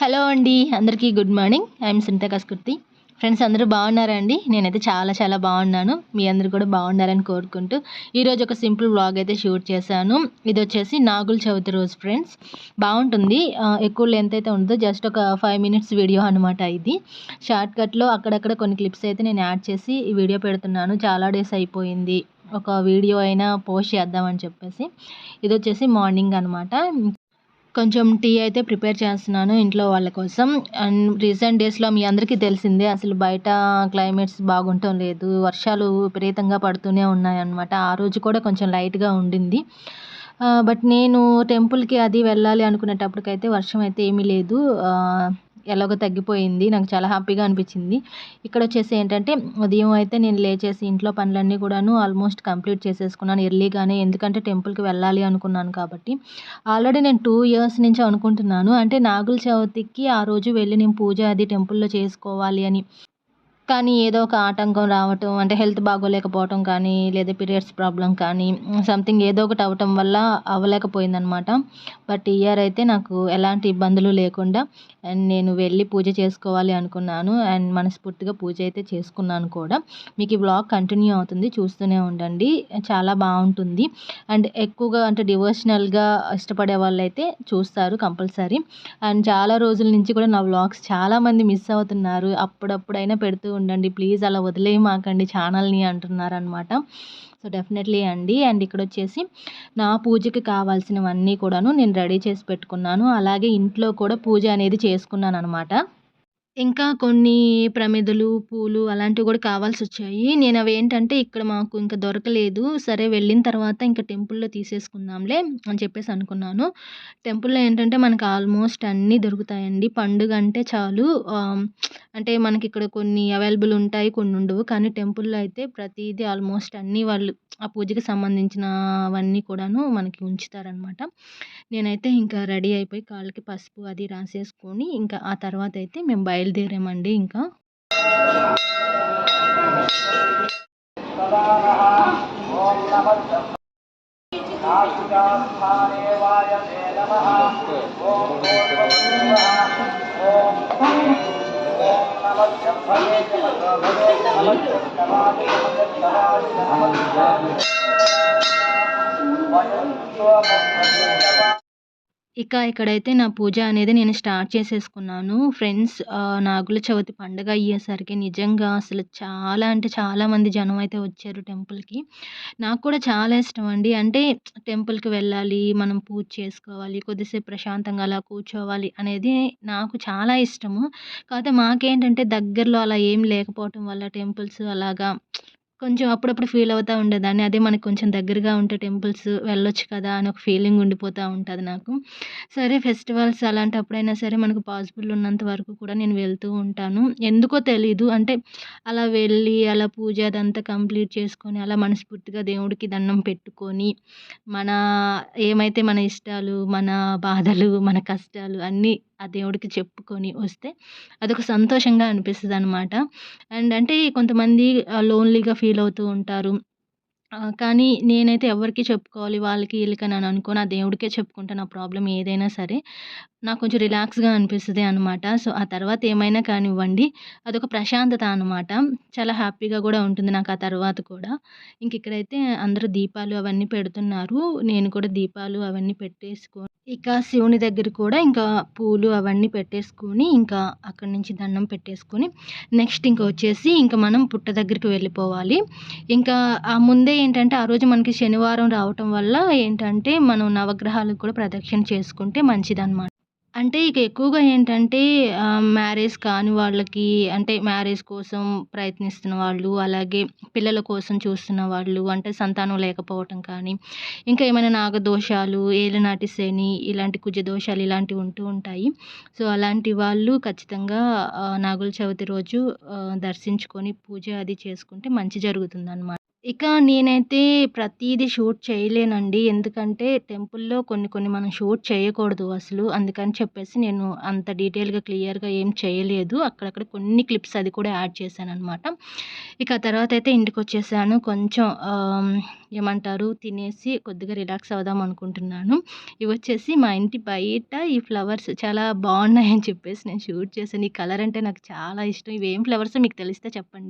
Hello అండి అందరికీ good morning. I'm Sunitha Kaskurthi friends అందరూ బాగున్నారా అండి? నేనైతే చాలా చాలా బాగున్నాను. మీ అందరూ కూడా బాగున్నారని కోరుకుంటూ ఈరోజు ఒక సింపుల్ వ్లాగ్ అయితే షూట్ చేశాను. ఇది వచ్చేసి నాగుల చవితి రోజు ఫ్రెండ్స్ బాగుంటుంది. ఎక్కువ లెంత్ అయితే ఉండదు. జస్ట్ ఒక ఫైవ్ మినిట్స్ వీడియో అనమాట ఇది. షార్ట్ కట్లో అక్కడక్కడ కొన్ని క్లిప్స్ అయితే నేను యాడ్ చేసి ఈ వీడియో పెడుతున్నాను. చాలా డేస్ అయిపోయింది. ఒక వీడియో అయినా పోస్ట్ చేద్దామని చెప్పేసి. ఇది వచ్చేసి మార్నింగ్ అనమాట కొంచెం టీ అయితే ప్రిపేర్ చేస్తున్నాను ఇంట్లో వాళ్ళ కోసం. అండ్ రీసెంట్ డేస్లో మీ అందరికీ తెలిసిందే అసలు బయట క్లైమేట్స్ బాగుండటం లేదు. వర్షాలు విపరీతంగా పడుతూనే ఉన్నాయన్నమాట. ఆ రోజు కూడా కొంచెం లైట్గా ఉండింది. బట్ నేను టెంపుల్కి అది వెళ్ళాలి అనుకునేటప్పటికైతే వర్షం అయితే ఏమీ లేదు. ఎలాగో తగ్గిపోయింది. నాకు చాలా హ్యాపీగా అనిపించింది. ఇక్కడ వచ్చేసి ఏంటంటే ఉదయం అయితే నేను లేచేసి ఇంట్లో పనులన్నీ కూడాను ఆల్మోస్ట్ కంప్లీట్ చేసేసుకున్నాను ఎర్లీగానే. ఎందుకంటే టెంపుల్కి వెళ్ళాలి అనుకున్నాను కాబట్టి. ఆల్రెడీ నేను టూ ఇయర్స్ నుంచి అనుకుంటున్నాను. అంటే నాగుల చవితికి ఆ రోజు వెళ్ళి నేను పూజ అది టెంపుల్లో చేసుకోవాలి అని. కానీ ఏదో ఒక ఆటంకం రావటం అంటే హెల్త్ బాగోలేకపోవటం కానీ లేదా పీరియడ్స్ ప్రాబ్లం కానీ సంథింగ్ ఏదో ఒకటి అవ్వటం వల్ల అవ్వలేకపోయిందనమాట బట్ ఇయర్ అయితే నాకు ఎలాంటి ఇబ్బందులు లేకుండా అండ్ నేను వెళ్ళి పూజ చేసుకోవాలి అనుకున్నాను. అండ్ మనస్ఫూర్తిగా పూజ అయితే చేసుకున్నాను కూడా. మీకు ఈ బ్లాగ్ కంటిన్యూ అవుతుంది చూస్తూనే ఉండండి. చాలా బాగుంటుంది. అండ్ ఎక్కువగా అంటే డివోషనల్గా ఇష్టపడే వాళ్ళైతే చూస్తారు కంపల్సరీ. అండ్ చాలా రోజుల నుంచి కూడా నా వ్లాగ్స్ చాలామంది మిస్ అవుతున్నారు. అప్పుడప్పుడైనా పెడుతూ ఉండండి ప్లీజ్ అలా వదిలేయమాకండి ఛానల్ని అంటున్నారనమాట సో డెఫినెట్లీ అండి అండ్. ఇక్కడ వచ్చేసి నా పూజకి కావాల్సినవన్నీ కూడాను నేను రెడీ చేసి పెట్టుకున్నాను. అలాగే ఇంట్లో కూడా పూజ అనేది చేసుకున్నాను అనమాట ఇంకా కొన్ని ప్రమిదలు పూలు అలాంటివి కూడా కావాల్సి వచ్చాయి నేను అవి ఏంటంటే ఇక్కడ మాకు ఇంకా దొరకలేదు. సరే వెళ్ళిన తర్వాత ఇంకా టెంపుల్లో తీసేసుకుందాంలే అని చెప్పేసి అనుకున్నాను. టెంపుల్లో ఏంటంటే మనకు ఆల్మోస్ట్ అన్నీ దొరుకుతాయండి. పండుగ అంటే చాలు. అంటే మనకి ఇక్కడ కొన్ని అవైలబుల్ ఉంటాయి కొన్ని ఉండవు. కానీ టెంపుల్లో అయితే ప్రతిదీ ఆల్మోస్ట్ అన్నీ వాళ్ళు ఆ పూజకి సంబంధించినవన్నీ కూడాను మనకి ఉంచుతారనమాట. నేనైతే ఇంకా రెడీ అయిపోయి కాళ్ళకి పసుపు అది రాసేసుకొని ఇంకా ఆ తర్వాత అయితే మేము బయలుదేరామండి ఇంకా. ఇక ఇక్కడైతే నా పూజ అనేది నేను స్టార్ట్ చేసేసుకున్నాను. ఫ్రెండ్స్ నాగుల చవితి పండగ అయ్యేసరికి నిజంగా అసలు చాలా అంటే చాలామంది జనం అయితే వచ్చారు టెంపుల్కి. నాకు కూడా చాలా ఇష్టం అండి. అంటే టెంపుల్కి వెళ్ళాలి మనం పూజ చేసుకోవాలి కొద్దిసేపు ప్రశాంతంగా అలా కూర్చోవాలి అనేది నాకు చాలా ఇష్టము. కాకపోతే మాకేంటంటే దగ్గరలో అలా ఏం లేకపోవటం వల్ల టెంపుల్స్ అలాగా కొంచెం అప్పుడప్పుడు ఫీల్ అవుతూ ఉండేదాన్ని. అదే మనకు కొంచెం దగ్గరగా ఉంటే టెంపుల్స్ వెళ్ళొచ్చు కదా అని ఒక ఫీలింగ్ ఉండిపోతూ ఉంటుంది నాకు. సరే ఫెస్టివల్స్ అలాంటప్పుడైనా సరే మనకు పాసిబుల్ ఉన్నంత వరకు కూడా నేను వెళ్తూ ఉంటాను. ఎందుకో తెలీదు. అంటే అలా వెళ్ళి అలా పూజ అదంతా కంప్లీట్ చేసుకొని అలా మనస్ఫూర్తిగా దేవుడికి దండం పెట్టుకొని మన ఏమైతే మన ఇష్టాలు మన బాధలు మన కష్టాలు అన్నీ ఆ దేవుడికి చెప్పుకొని వస్తే అదొక సంతోషంగా అనిపిస్తుంది అనమాట అండ్ అంటే కొంతమంది లోన్లీగా ఫీల్ అవుతూ ఉంటారు. కానీ నేనైతే ఎవరికి చెప్పుకోవాలి వాళ్ళకి వీళ్ళకి అని అనుకోని. ఆ దేవుడికే చెప్పుకుంటా నా ప్రాబ్లం ఏదైనా సరే నాకు కొంచెం రిలాక్స్గా అనిపిస్తుంది అనమాట సో ఆ తర్వాత ఏమైనా కానివ్వండి అదొక ప్రశాంతత అనమాట చాలా హ్యాపీగా కూడా ఉంటుంది నాకు ఆ తర్వాత కూడా. ఇంక ఇక్కడైతే అందరూ దీపాలు అవన్నీ పెడుతున్నారు. నేను కూడా దీపాలు అవన్నీ పెట్టేసుకొని ఇక శివుని దగ్గర కూడా ఇంకా పూలు అవన్నీ పెట్టేసుకొని ఇంకా అక్కడి నుంచి దండం పెట్టేసుకొని నెక్స్ట్ ఇంకా వచ్చేసి ఇంకా మనం పుట్ట దగ్గరికి వెళ్ళిపోవాలి. ఇంకా ఆ ముందే ఏంటంటే ఆ రోజు మనకి శనివారం రావటం వల్ల ఏంటంటే మనం నవగ్రహాలకు కూడా ప్రదక్షిణ చేసుకుంటే మంచిదన్నమాట. అంటే ఇక ఎక్కువగా ఏంటంటే మ్యారేజ్ కాని వాళ్ళకి అంటే మ్యారేజ్ కోసం ప్రయత్నిస్తున్న వాళ్ళు అలాగే పిల్లల కోసం చూస్తున్న వాళ్ళు అంటే సంతానం లేకపోవటం కానీ ఇంకా ఏమైనా నాగదోషాలు ఏలినాటి శని ఇలాంటి కుజ దోషాలు ఇలాంటివి ఉంటూ ఉంటాయి. సో అలాంటి వాళ్ళు ఖచ్చితంగా ఆ, నాగుల చవితి రోజు దర్శించుకొని పూజ అది చేసుకుంటే మంచి జరుగుతుంది ఇక నేనైతే ప్రతీదీ షూట్ చేయలేనండి. ఎందుకంటే టెంపుల్‌లో కొన్ని కొన్ని మనం షూట్ చేయకూడదు అసలు. అందుకని చెప్పేసి నేను అంత డీటెయిల్‌గా, క్లియర్‌గా ఏం చేయలేదు. అక్కడక్కడ కొన్ని క్లిప్స్ అది కూడా యాడ్ చేశాననమాట. ఇక తర్వాతయితే ఇంటికొచ్చేసాను. కొంచెం ఆహ్, ఏమంటారు తినేసి కొద్దిగా రిలాక్స్ అవుదాం అనుకుంటున్నాను. ఇవొచ్చేసి మా ఇంటి బయట ఈ ఫ్లవర్స్ చాలా బాగున్నాయని చెప్పేసి నేను షూట్ చేశాను. ఈ కలర్ అంటే నాకు చాలా ఇష్టం. ఇవేం ఫ్లవర్సో మీకు తెలిస్తే చెప్పండి.